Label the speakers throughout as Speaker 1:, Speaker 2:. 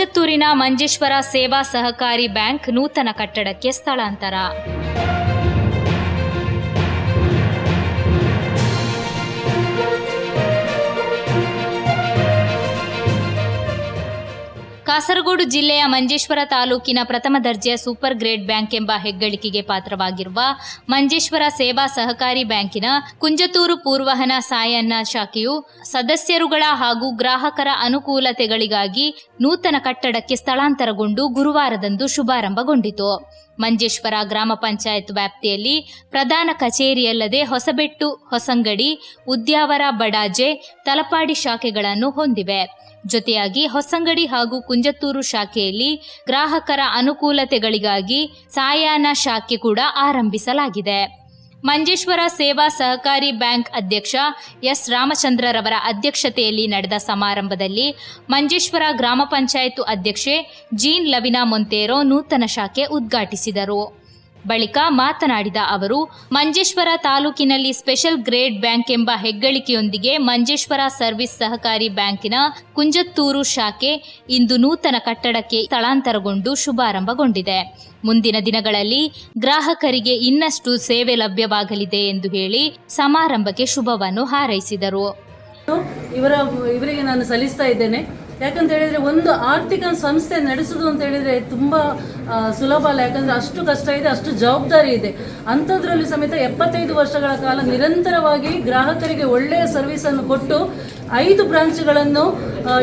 Speaker 1: ಕುಂಜತ್ತೂರಿನ ಮಂಜೇಶ್ವರ ಸೇವಾ ಸಹಕಾರಿ ಬ್ಯಾಂಕ್ ನೂತನ ಕಟ್ಟಡಕ್ಕೆ ಸ್ಥಳಾಂತರ. ಕಾಸರಗೋಡು ಜಿಲ್ಲೆಯ ಮಂಜೇಶ್ವರ ತಾಲೂಕಿನ ಪ್ರಥಮ ದರ್ಜೆಯ ಸೂಪರ್ ಗ್ರೇಡ್ ಬ್ಯಾಂಕ್ ಎಂಬ ಹೆಗ್ಗಳಿಕೆಗೆ ಪಾತ್ರವಾಗಿರುವ ಮಂಜೇಶ್ವರ ಸೇವಾ ಸಹಕಾರಿ ಬ್ಯಾಂಕಿನ ಕುಂಜತೂರು ಪೂರ್ವಹನ ಸಾಯನ್ನ ಶಾಖೆಯು ಸದಸ್ಯರುಗಳ ಹಾಗೂ ಗ್ರಾಹಕರ ಅನುಕೂಲತೆಗಳಿಗಾಗಿ ನೂತನ ಕಟ್ಟಡಕ್ಕೆ ಸ್ಥಳಾಂತರಗೊಂಡು ಗುರುವಾರದಂದು ಶುಭಾರಂಭಗೊಂಡಿತು. ಮಂಜೇಶ್ವರ ಗ್ರಾಮ ಪಂಚಾಯತ್ ವ್ಯಾಪ್ತಿಯಲ್ಲಿ ಪ್ರಧಾನ ಕಚೇರಿಯಲ್ಲದೆ ಹೊಸಬೆಟ್ಟು, ಹೊಸಂಗಡಿ, ಉದ್ಯಾವರ, ಬಡಾಜೆ, ತಲಪಾಡಿ ಶಾಖೆಗಳನ್ನು ಹೊಂದಿವೆ. ಜೊತೆಯಾಗಿ ಹೊಸಂಗಡಿ ಹಾಗೂ ಕುಂಜತ್ತೂರು ಶಾಖೆಯಲ್ಲಿ ಗ್ರಾಹಕರ ಅನುಕೂಲತೆಗಳಿಗಾಗಿ ಸಾಯಾನ ಶಾಖೆ ಕೂಡ ಆರಂಭಿಸಲಾಗಿದೆ. ಮಂಜೇಶ್ವರ ಸೇವಾ ಸಹಕಾರಿ ಬ್ಯಾಂಕ್ ಅಧ್ಯಕ್ಷ ಎಸ್ ರಾಮಚಂದ್ರರವರ ಅಧ್ಯಕ್ಷತೆಯಲ್ಲಿ ನಡೆದ ಸಮಾರಂಭದಲ್ಲಿ ಮಂಜೇಶ್ವರ ಗ್ರಾಮ ಪಂಚಾಯತ್ ಅಧ್ಯಕ್ಷೆ ಜೀನ್ ಲವಿನಾ ಮೊಂತೇರೋ ನೂತನ ಶಾಖೆ ಉದ್ಘಾಟಿಸಿದರು. ಬಳಿಕ ಮಾತನಾಡಿದ ಅವರು, ಮಂಜೇಶ್ವರ ತಾಲೂಕಿನಲ್ಲಿ ಸ್ಪೆಷಲ್ ಗ್ರೇಡ್ ಬ್ಯಾಂಕ್ ಎಂಬ ಹೆಗ್ಗಳಿಕೆಯೊಂದಿಗೆ ಮಂಜೇಶ್ವರ ಸರ್ವಿಸ್ ಸಹಕಾರಿ ಬ್ಯಾಂಕಿನ ಕುಂಜತ್ತೂರು ಶಾಖೆ ಇಂದು ನೂತನ ಕಟ್ಟಡಕ್ಕೆ ಸ್ಥಳಾಂತರಗೊಂಡು ಶುಭಾರಂಭಗೊಂಡಿದೆ. ಮುಂದಿನ ದಿನಗಳಲ್ಲಿ ಗ್ರಾಹಕರಿಗೆ ಇನ್ನಷ್ಟು ಸೇವೆ ಲಭ್ಯವಾಗಲಿದೆ ಎಂದು ಹೇಳಿ ಸಮಾರಂಭಕ್ಕೆ ಶುಭವನ್ನು ಹಾರೈಸಿದರು.
Speaker 2: ಇವರ, ಇವರಿಗೆ ನಾನು ಸಲ್ಲಿಸ್ತಾ ಇದ್ದೇನೆ. ಯಾಕಂತ ಹೇಳಿದ್ರೆ ಒಂದು ಆರ್ಥಿಕ ಸಂಸ್ಥೆ ನಡೆಸುವುದು ಅಂತ ಹೇಳಿದ್ರೆ ತುಂಬ ಸುಲಭ ಅಲ್ಲ. ಯಾಕಂದ್ರೆ ಅಷ್ಟು ಕಷ್ಟ ಇದೆ, ಅಷ್ಟು ಜವಾಬ್ದಾರಿ ಇದೆ. ಅಂಥದ್ರಲ್ಲಿ ಸಮೇತ ಎಪ್ಪತ್ತೈದು ವರ್ಷಗಳ ಕಾಲ ನಿರಂತರವಾಗಿ ಗ್ರಾಹಕರಿಗೆ ಒಳ್ಳೆಯ ಸರ್ವಿಸನ್ನು ಕೊಟ್ಟು ಐದು ಬ್ರಾಂಚ್ಗಳನ್ನು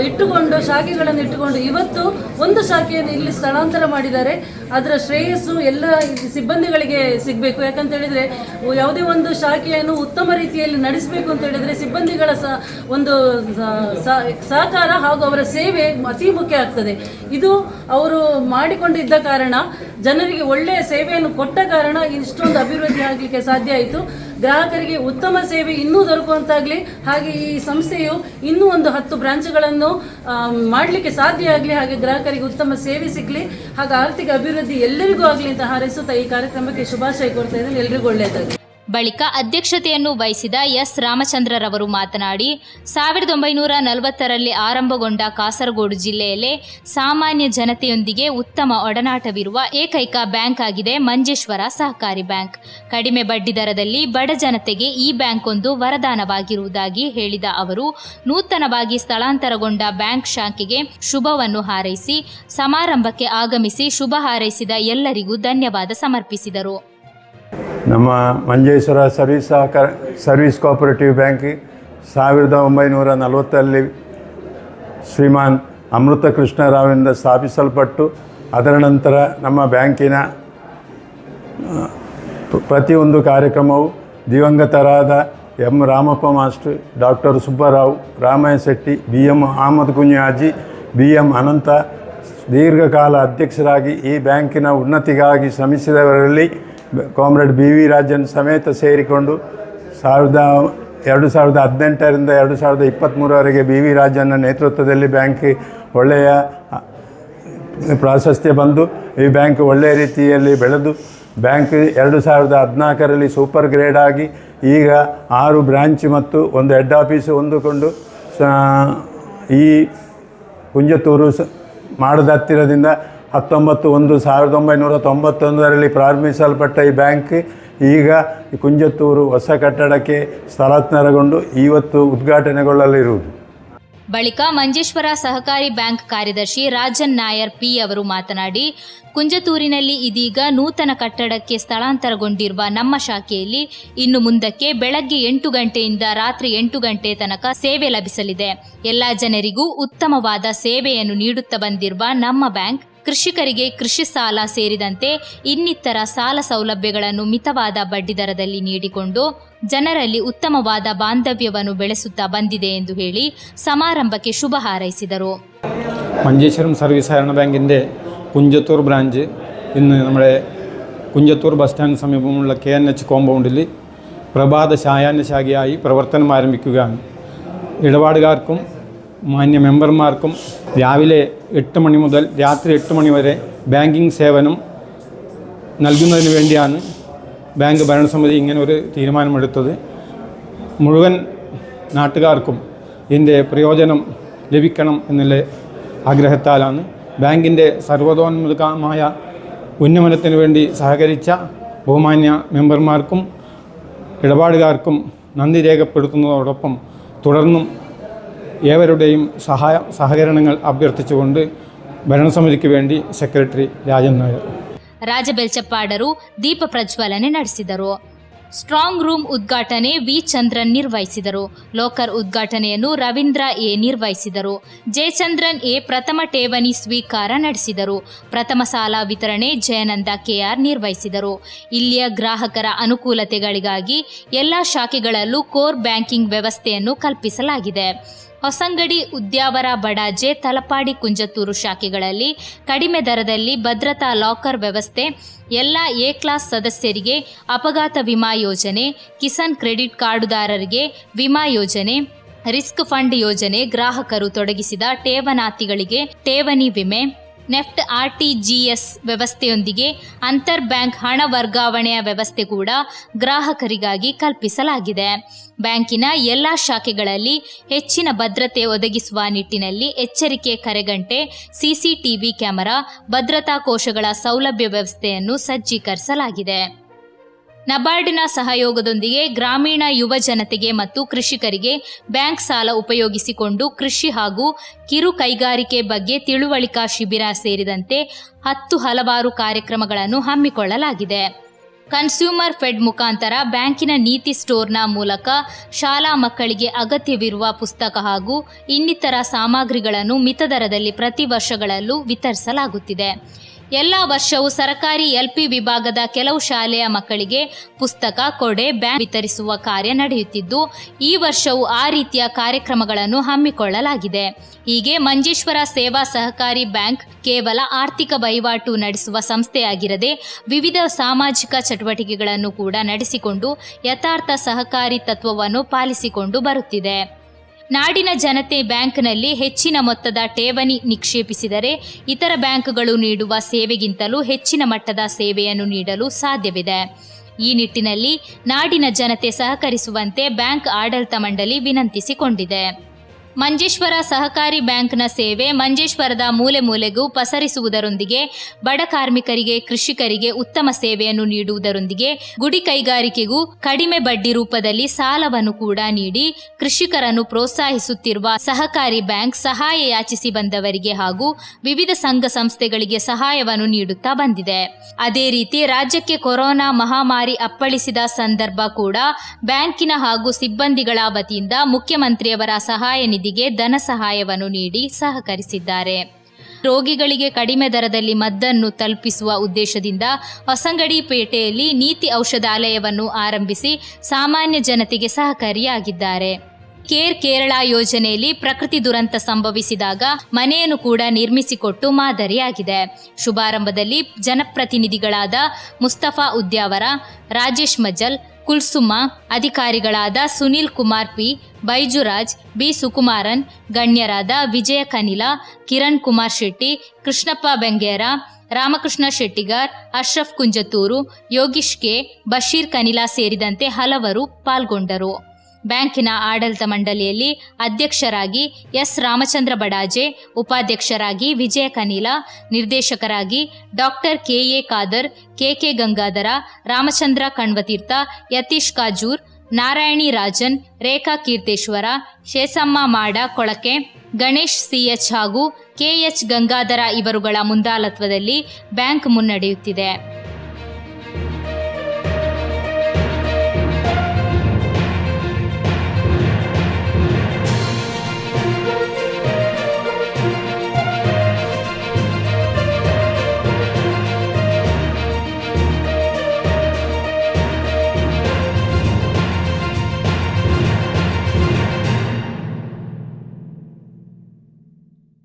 Speaker 2: ಇಟ್ಟುಕೊಂಡು, ಶಾಖೆಗಳನ್ನು ಇಟ್ಟುಕೊಂಡು ಇವತ್ತು ಒಂದು ಶಾಖೆಯನ್ನು ಇಲ್ಲಿ ಸ್ಥಳಾಂತರ ಮಾಡಿದ್ದಾರೆ. ಅದರ ಶ್ರೇಯಸ್ಸು ಎಲ್ಲ ಸಿಬ್ಬಂದಿಗಳಿಗೆ ಸಿಗಬೇಕು. ಯಾಕಂತ ಹೇಳಿದ್ರೆ ಯಾವುದೇ ಒಂದು ಶಾಖೆಯನ್ನು ಉತ್ತಮ ರೀತಿಯಲ್ಲಿ ನಡೆಸಬೇಕು ಅಂತ ಹೇಳಿದ್ರೆ ಸಿಬ್ಬಂದಿಗಳ ಸ, ಒಂದು ಸಹಕಾರ ಹಾಗೂ ಅವರ ಸೇವೆ ಅತಿ ಮುಖ್ಯ ಆಗ್ತದೆ. ಇದು ಅವರು ಮಾಡಿಕೊಂಡಿದ್ದ ಕಾರಣ, ಜನರಿಗೆ ಒಳ್ಳೆಯ ಸೇವೆಯನ್ನು ಕೊಟ್ಟ ಕಾರಣ ಇಷ್ಟೊಂದು ಅಭಿವೃದ್ಧಿ ಆಗಲಿಕ್ಕೆ ಸಾಧ್ಯ ಆಯಿತು. ಗ್ರಾಹಕರಿಗೆ ಉತ್ತಮ ಸೇವೆ ಇನ್ನೂ ದೊರಕುವಂತಾಗಲಿ, ಹಾಗೆ ಈ ಸಂಸ್ಥೆಯು ಇನ್ನೂ ಒಂದು ಹತ್ತು ಬ್ರಾಂಚ್ಗಳನ್ನು ಮಾಡಲಿಕ್ಕೆ ಸಾಧ್ಯ ಆಗಲಿ, ಹಾಗೆ ಗ್ರಾಹಕರಿಗೆ ಉತ್ತಮ ಸೇವೆ ಸಿಗಲಿ, ಹಾಗೆ ಆರ್ಥಿಕ ಅಭಿವೃದ್ಧಿ ಎಲ್ಲರಿಗೂ ಆಗಲಿ ಅಂತ ಹಾರೈಸುತ್ತಾ ಈ ಕಾರ್ಯಕ್ರಮಕ್ಕೆ ಶುಭಾಶಯ ಕೊಡ್ತಾ ಇದ್ದೇನೆ ಎಲ್ರಿಗೂ ಒಳ್ಳೆಯದಾಗಲಿ.
Speaker 1: ಬಳಿಕ ಅಧ್ಯಕ್ಷತೆಯನ್ನು ವಹಿಸಿದ ಎಸ್. ರಾಮಚಂದ್ರರವರು ಮಾತನಾಡಿ, ಸಾವಿರದ ಒಂಬೈನೂರ ನಲವತ್ತರಲ್ಲಿ ಆರಂಭಗೊಂಡ ಕಾಸರಗೋಡು ಜಿಲ್ಲೆಯಲ್ಲೇ ಸಾಮಾನ್ಯ ಜನತೆಯೊಂದಿಗೆ ಉತ್ತಮ ಒಡನಾಟವಿರುವ ಏಕೈಕ ಬ್ಯಾಂಕ್ ಆಗಿದೆ ಮಂಜೇಶ್ವರ ಸಹಕಾರಿ ಬ್ಯಾಂಕ್. ಕಡಿಮೆ ಬಡ್ಡಿ ದರದಲ್ಲಿ ಬಡ ಜನತೆಗೆ ಈ ಬ್ಯಾಂಕ್ ಒಂದು ವರದಾನವಾಗಿರುವುದಾಗಿ ಹೇಳಿದ ಅವರು, ನೂತನವಾಗಿ ಸ್ಥಳಾಂತರಗೊಂಡ ಬ್ಯಾಂಕ್ ಶಾಖೆಗೆ ಶುಭವನ್ನು ಹಾರೈಸಿ, ಸಮಾರಂಭಕ್ಕೆ ಆಗಮಿಸಿ ಶುಭ ಹಾರೈಸಿದ ಎಲ್ಲರಿಗೂ ಧನ್ಯವಾದ ಸಮರ್ಪಿಸಿದರು.
Speaker 3: ನಮ್ಮ ಮಂಜೇಶ್ವರ ಸರ್ವಿಸ್ ಸಹಕಾರ, ಸರ್ವಿಸ್ ಕೋಆಪರೇಟಿವ್ ಬ್ಯಾಂಕ್ ಸಾವಿರದ ಒಂಬೈನೂರ ನಲವತ್ತರಲ್ಲಿ ಶ್ರೀಮಾನ್ ಅಮೃತ ಕೃಷ್ಣರಾವಿಂದ ಸ್ಥಾಪಿಸಲ್ಪಟ್ಟು, ಅದರ ನಂತರ ನಮ್ಮ ಬ್ಯಾಂಕಿನ ಪ್ರತಿಯೊಂದು ಕಾರ್ಯಕ್ರಮವು ದಿವಂಗತರಾದ M Ramappa master, doctor Subbarao, Ramaiah Shetty B M Ahmed Kunjaji B M Ananth, ದೀರ್ಘಕಾಲ ಅಧ್ಯಕ್ಷರಾಗಿ ಈ ಬ್ಯಾಂಕಿನ ಉನ್ನತಿಗಾಗಿ ಶ್ರಮಿಸಿದವರಲ್ಲಿ ಕಾಮ್ರೇಡ್ ಬಿ ವಿ ರಾಜನ್ ಸಮೇತ ಸೇರಿಕೊಂಡು ಸಾವಿರದ, ಎರಡು ಸಾವಿರದ ಹದಿನೆಂಟರಿಂದ ಎರಡು ಸಾವಿರದ ಇಪ್ಪತ್ತ್ಮೂರವರೆಗೆ ಬಿ ವಿ ರಾಜನ್ನ ನೇತೃತ್ವದಲ್ಲಿ ಬ್ಯಾಂಕ್ ಒಳ್ಳೆಯ ಪ್ರಾಶಸ್ತ್ಯ ಬಂದು ಈ ಬ್ಯಾಂಕ್ ಒಳ್ಳೆಯ ರೀತಿಯಲ್ಲಿ ಬೆಳೆದು ಬ್ಯಾಂಕ್ ಎರಡು ಸಾವಿರದ ಹದಿನಾಲ್ಕರಲ್ಲಿ ಸೂಪರ್ ಗ್ರೇಡ್ ಆಗಿ ಈಗ ಆರು ಬ್ರ್ಯಾಂಚ್ ಮತ್ತು ಒಂದು ಹೆಡ್ ಆಫೀಸ್ ಹೊಂದಿಕೊಂಡು ಈ ಕುಂಜತೂರು ಸ, ಮಾಡದ ಹತ್ತಿರದಿಂದ ಹತ್ತೊಂಬತ್ತು ಒಂದು, ಸಾವಿರದ ಒಂಬೈನೂರ ತೊಂಬತ್ತೊಂದರಲ್ಲಿ ಪ್ರಾರಂಭಿಸಲ್ಪಟ್ಟ ಈ ಬ್ಯಾಂಕ್ ಈಗ ಕುಂಜತ್ತೂರು ಹೊಸ ಕಟ್ಟಡಕ್ಕೆ ಸ್ಥಳಾಂತರಗೊಂಡು ಇವತ್ತು ಉದ್ಘಾಟನೆಗೊಳ್ಳಲಿರುವುದು.
Speaker 1: ಬಳಿಕ ಮಂಜೇಶ್ವರ ಸಹಕಾರಿ ಬ್ಯಾಂಕ್ ಕಾರ್ಯದರ್ಶಿ ರಾಜನ್ ನಾಯರ್ ಪಿ ಅವರು ಮಾತನಾಡಿ ಕುಂಜತೂರಿನಲ್ಲಿ ಇದೀಗ ನೂತನ ಕಟ್ಟಡಕ್ಕೆ ಸ್ಥಳಾಂತರಗೊಂಡಿರುವ ನಮ್ಮ ಶಾಖೆಯಲ್ಲಿ ಇನ್ನು ಮುಂದಕ್ಕೆ ಬೆಳಗ್ಗೆ ಎಂಟು ಗಂಟೆಯಿಂದ ರಾತ್ರಿ ಎಂಟು ಗಂಟೆ ತನಕ ಸೇವೆ ಲಭಿಸಲಿದೆ. ಎಲ್ಲ ಜನರಿಗೂ ಉತ್ತಮವಾದ ಸೇವೆಯನ್ನು ನೀಡುತ್ತಾ ಬಂದಿರುವ ನಮ್ಮ ಬ್ಯಾಂಕ್ ಕೃಷಿಕರಿಗೆ ಕೃಷಿ ಸಾಲ ಸೇರಿದಂತೆ ಇನ್ನಿತರ ಸಾಲ ಸೌಲಭ್ಯಗಳನ್ನು ಮಿತವಾದ ಬಡ್ಡಿದರದಲ್ಲಿ ನೀಡಿಕೊಂಡು ಜನರಲ್ಲಿ ಉತ್ತಮವಾದ ಬಾಂಧವ್ಯವನ್ನು ಬೆಳೆಸುತ್ತಾ ಬಂದಿದೆ ಎಂದು ಹೇಳಿ ಸಮಾರಂಭಕ್ಕೆ ಶುಭ ಹಾರೈಸಿದರು.
Speaker 4: ಮಂಜೇಶ್ವರಂ ಸರ್ವಿಸ್ ಹರಣ ಬ್ಯಾಂಕಿಂದೇ ಕುಂಜತೂರ್ ಬ್ರಾಂಚ್ ಇನ್ನು ನಮ್ಮ ಕುಂಜತೂರ್ ಬಸ್ ಸ್ಟ್ಯಾಂಡ್ ಸಮೀಪವುಳ್ಳ ಕೆ ಎನ್ ಎಚ್ ಕಾಂಪೌಂಡಲ್ಲಿ ಪ್ರಭಾತ ಶಾಯಾನ್ಯ ಶಾಖೆಯಾಗಿ ಪ್ರವರ್ತನ ಆರಂಭಿಕ ಇಡವಾಡುಗಾರ್ಕು മാന്യ മെമ്പർമാർക്കും രാവിലെ എട്ട് മണി മുതൽ രാത്രി എട്ട് മണി വരെ ബാങ്കിങ് സേവനം നൽകുന്നതിന് വേണ്ടിയാണ് ബാങ്ക് ഭരണസമിതി ഇങ്ങനെ ഒരു തീരുമാനമെടുത്തത്. മുഴുവൻ നാട്ടുകാർക്കും ഇതിന്റെ പ്രയോജനം ലഭിക്കണം എന്നുള്ള ആഗ്രഹത്താലാണ് ബാങ്കിന്റെ സർവതോന്മുഖമായ ഉന്നമനത്തിന് വേണ്ടി സഹകരിച്ച ബഹുമാന്യ മെമ്പർമാർക്കും ഇടപാടുകാർക്കും നന്ദി രേഖപ്പെടുത്തുന്നതോടൊപ്പം തുടർന്നും ഏവരുടെയും സഹായ സഹകരണങ്ങൾ അഭ്യർത്ഥിച്ചുകൊണ്ട് ഭരണസമിതിക്ക് വേണ്ടി സെക്രട്ടറി രാജൻ നായർ
Speaker 1: ರಾಜಬೆಲ್ಚಪ್ಪಾಡರು ದೀಪ ಪ್ರಜ್ವಲನೆ ನಡೆಸಿದರು ಸ್ಟ್ರಾಂಗ್ ರೂಮ್ ಉದ್ಘಾಟನೆ ವಿ ಚಂದ್ರನ್ ನಿರ್ವಹಿಸಿದರು ಲೋಕರ್ ಉದ್ಘಾಟನೆಯನ್ನು ರವೀಂದ್ರ ಎ ನಿರ್ವಹಿಸಿದರು ಜಯಚಂದ್ರನ್ ಎ ಪ್ರಥಮ ಠೇವಣಿ ಸ್ವೀಕಾರ ನಡೆಸಿದರು ಪ್ರಥಮ ಸಾಲ ವಿತರಣೆ ಜಯನಂದ ಕೆಆರ್ ನಿರ್ವಹಿಸಿದರು ಇಲ್ಲಿಯ ಗ್ರಾಹಕರ ಅನುಕೂಲತೆಗಳಿಗಾಗಿ ಎಲ್ಲ ಶಾಖೆಗಳಲ್ಲೂ ಕೋರ್ ಬ್ಯಾಂಕಿಂಗ್ ವ್ಯವಸ್ಥೆಯನ್ನು ಕಲ್ಪಿಸಲಾಗಿದೆ ಹೊಸಂಗಡಿ, ಉದ್ಯಾವರ, ಬಡಾಜೆ, ತಲಪಾಡಿ, ಕುಂಜತ್ತೂರು ಶಾಖೆಗಳಲ್ಲಿ ಕಡಿಮೆ ದರದಲ್ಲಿ ಭದ್ರತಾ ಲಾಕರ್ ವ್ಯವಸ್ಥೆ, ಎಲ್ಲ ಎ ಕ್ಲಾಸ್ ಸದಸ್ಯರಿಗೆ ಅಪಘಾತ ವಿಮಾ ಯೋಜನೆ, ಕಿಸಾನ್ ಕ್ರೆಡಿಟ್ ಕಾರ್ಡುದಾರರಿಗೆ ವಿಮಾ ಯೋಜನೆ, ರಿಸ್ಕ್ ಫಂಡ್ ಯೋಜನೆ ಗ್ರಾಹಕರು ತೊಡಗಿಸಿದ ಠೇವಣಾತಿಗಳಿಗೆ ಠೇವಣಿ ವಿಮೆ ನೆಫ್ಟ್ ಆರ್ಟಿಜಿಎಸ್ ವ್ಯವಸ್ಥೆಯೊಂದಿಗೆ ಅಂತರ್ ಬ್ಯಾಂಕ್ ಹಣ ವರ್ಗಾವಣೆಯ ವ್ಯವಸ್ಥೆ ಕೂಡ ಗ್ರಾಹಕರಿಗಾಗಿ ಕಲ್ಪಿಸಲಾಗಿದೆ. ಬ್ಯಾಂಕಿನ ಎಲ್ಲ ಶಾಖೆಗಳಲ್ಲಿ ಹೆಚ್ಚಿನ ಭದ್ರತೆ ಒದಗಿಸುವ ನಿಟ್ಟಿನಲ್ಲಿ ಎಚ್ಚರಿಕೆ ಕರೆಗಂಟೆ ಸಿಸಿಟಿವಿ ಕ್ಯಾಮೆರಾ, ಭದ್ರತಾ ಕೋಶಗಳ ಸೌಲಭ್ಯ ವ್ಯವಸ್ಥೆಯನ್ನು ಸಜ್ಜೀಕರಿಸಲಾಗಿದೆ. ನಬಾರ್ಡಿನ ಸಹಯೋಗದೊಂದಿಗೆ ಗ್ರಾಮೀಣ ಯುವ ಜನತೆಗೆ ಮತ್ತು ಕೃಷಿಕರಿಗೆ ಬ್ಯಾಂಕ್ ಸಾಲ ಉಪಯೋಗಿಸಿಕೊಂಡು ಕೃಷಿ ಹಾಗೂ ಕಿರು ಕೈಗಾರಿಕೆ ಬಗ್ಗೆ ತಿಳುವಳಿಕಾ ಶಿಬಿರ ಸೇರಿದಂತೆ ಹತ್ತು ಹಲವಾರು ಕಾರ್ಯಕ್ರಮಗಳನ್ನು ಹಮ್ಮಿಕೊಳ್ಳಲಾಗಿದೆ. ಕನ್ಸ್ಯೂಮರ್ ಫೆಡ್ ಮುಖಾಂತರ ಬ್ಯಾಂಕಿನ ನೀತಿ ಸ್ಟೋರ್ನ ಮೂಲಕ ಶಾಲಾ ಮಕ್ಕಳಿಗೆ ಅಗತ್ಯವಿರುವ ಪುಸ್ತಕ ಹಾಗೂ ಇನ್ನಿತರ ಸಾಮಗ್ರಿಗಳನ್ನು ಮಿತದರದಲ್ಲಿ ಪ್ರತಿ ವರ್ಷಗಳಲ್ಲೂ ವಿತರಿಸಲಾಗುತ್ತಿದೆ. ಎಲ್ಲ ವರ್ಷವೂ ಸರ್ಕಾರಿ ಎಲ್ಪಿ ವಿಭಾಗದ ಕೆಲವು ಶಾಲೆಯ ಮಕ್ಕಳಿಗೆ ಪುಸ್ತಕ, ಕೊಡೆ ಬ್ಯಾಂಕ್ ವಿತರಿಸುವ ಕಾರ್ಯ ನಡೆಯುತ್ತಿದ್ದು, ಈ ವರ್ಷವೂ ಆ ರೀತಿಯ ಕಾರ್ಯಕ್ರಮಗಳನ್ನು ಹಮ್ಮಿಕೊಳ್ಳಲಾಗಿದೆ. ಹೀಗೆ ಮಂಜೇಶ್ವರ ಸೇವಾ ಸಹಕಾರಿ ಬ್ಯಾಂಕ್ ಕೇವಲ ಆರ್ಥಿಕ ವಹಿವಾಟು ನಡೆಸುವ ಸಂಸ್ಥೆಯಾಗಿರದೆ, ವಿವಿಧ ಸಾಮಾಜಿಕ ಚಟುವಟಿಕೆಗಳನ್ನು ಕೂಡ ನಡೆಸಿಕೊಂಡು ಯಥಾರ್ಥ ಸಹಕಾರಿ ತತ್ವವನ್ನು ಪಾಲಿಸಿಕೊಂಡು ಬರುತ್ತಿದೆ. ನಾಡಿನ ಜನತೆ ಬ್ಯಾಂಕ್ನಲ್ಲಿ ಹೆಚ್ಚಿನ ಮೊತ್ತದ ಠೇವಣಿ ನಿಕ್ಷೇಪಿಸಿದರೆ ಇತರ ಬ್ಯಾಂಕ್ಗಳು ನೀಡುವ ಸೇವೆಗಿಂತಲೂ ಹೆಚ್ಚಿನ ಮಟ್ಟದ ಸೇವೆಯನ್ನು ನೀಡಲು ಸಾಧ್ಯವಿದೆ. ಈ ನಿಟ್ಟಿನಲ್ಲಿ ನಾಡಿನ ಜನತೆ ಸಹಕರಿಸುವಂತೆ ಬ್ಯಾಂಕ್ ಆಡಳಿತ ಮಂಡಳಿ ವಿನಂತಿಸಿಕೊಂಡಿದೆ. ಮಂಜೇಶ್ವರ ಸಹಕಾರಿ ಬ್ಯಾಂಕ್ನ ಸೇವೆ ಮಂಜೇಶ್ವರದ ಮೂಲೆ ಮೂಲೆಗೂ ಪಸರಿಸುವುದರೊಂದಿಗೆ ಬಡ ಕಾರ್ಮಿಕರಿಗೆ, ಕೃಷಿಕರಿಗೆ ಉತ್ತಮ ಸೇವೆಯನ್ನು ನೀಡುವುದರೊಂದಿಗೆ ಗುಡಿ ಕೈಗಾರಿಕೆಗೂ ಕಡಿಮೆ ಬಡ್ಡಿ ರೂಪದಲ್ಲಿ ಸಾಲವನ್ನು ಕೂಡ ನೀಡಿ ಕೃಷಿಕರನ್ನು ಪ್ರೋತ್ಸಾಹಿಸುತ್ತಿರುವ ಸಹಕಾರಿ ಬ್ಯಾಂಕ್ ಸಹಾಯ ಯಾಚಿಸಿ ಬಂದವರಿಗೆ ಹಾಗೂ ವಿವಿಧ ಸಂಘ ಸಂಸ್ಥೆಗಳಿಗೆ ಸಹಾಯವನ್ನು ನೀಡುತ್ತಾ ಬಂದಿದೆ. ಅದೇ ರೀತಿ ರಾಜ್ಯಕ್ಕೆ ಕೊರೋನಾ ಮಹಾಮಾರಿ ಅಪ್ಪಳಿಸಿದ ಸಂದರ್ಭ ಕೂಡ ಬ್ಯಾಂಕಿನ ಹಾಗೂ ಸಿಬ್ಬಂದಿಗಳ ವತಿಯಿಂದ ಮುಖ್ಯಮಂತ್ರಿಯವರ ಸಹಾಯ ನಿಧಿಗೆ ಧನ ಸಹಾಯವನ್ನು ನೀಡಿ ಸಹಕರಿಸಿದ್ದಾರೆ. ರೋಗಿಗಳಿಗೆ ಕಡಿಮೆ ದರದಲ್ಲಿ ಮದ್ದನ್ನು ತಲುಪಿಸುವ ಉದ್ದೇಶದಿಂದ ಹೊಸಂಗಡಿ ಪೇಟೆಯಲ್ಲಿ ನೀತಿ ಔಷಧಾಲಯವನ್ನು ಆರಂಭಿಸಿ ಸಾಮಾನ್ಯ ಜನತೆಗೆ ಸಹಕಾರಿಯಾಗಿದ್ದಾರೆ. ಕೇರ್ ಕೇರಳ ಯೋಜನೆಯಲ್ಲಿ ಪ್ರಕೃತಿ ದುರಂತ ಸಂಭವಿಸಿದಾಗ ಮನೆಯನ್ನು ಕೂಡ ನಿರ್ಮಿಸಿಕೊಟ್ಟು ಮಾದರಿಯಾಗಿದೆ. ಶುಭಾರಂಭದಲ್ಲಿ ಜನಪ್ರತಿನಿಧಿಗಳಾದ ಮುಸ್ತಫಾ ಉದ್ಯಾವರ, ರಾಜೇಶ್ ಮಜಲ್ ಕುಲ್ಸುಮ ಅಧಿಕಾರಿಗಳಾದ ಸುನೀಲ್ ಕುಮಾರ್ ಪಿ, ಬೈಜುರಾಜ್, ಬಿ ಸುಕುಮಾರನ್, ಗಣ್ಯರಾದ ವಿಜಯ ಕನಿಲ, ಕಿರಣ್ ಕುಮಾರ್ ಶೆಟ್ಟಿ, ಕೃಷ್ಣಪ್ಪ ಬೆಂಗೇರ, ರಾಮಕೃಷ್ಣ ಶೆಟ್ಟಿಗಾರ್, ಅಶ್ರಫ್ ಕುಂಜತೂರು ಯೋಗೀಶ್ ಕೆ, ಬಶೀರ್ ಕನಿಲಾ ಸೇರಿದಂತೆ ಹಲವರು ಪಾಲ್ಗೊಂಡರು. ಬ್ಯಾಂಕಿನ ಆಡಳಿತ ಮಂಡಳಿಯಲ್ಲಿ ಅಧ್ಯಕ್ಷರಾಗಿ ಎಸ್. ರಾಮಚಂದ್ರ ಬಡಾಜೆ, ಉಪಾಧ್ಯಕ್ಷರಾಗಿ ವಿಜಯ ಕನೀಲ, ನಿರ್ದೇಶಕರಾಗಿ doctor K. A. Khader, K. K. Gangadhara, Ramachandra Kanvatheertha, Yathish Kajur, Narayani Rajan, Rekha Keerteshwara Seshamma Mada Kolake, Ganesh CH ಹಾಗೂ ಕೆಎಚ್ ಗಂಗಾಧರ ಇವರುಗಳ ಮುಂದಾಳತ್ವದಲ್ಲಿ ಬ್ಯಾಂಕ್ ಮುನ್ನಡೆಯುತ್ತಿದೆ.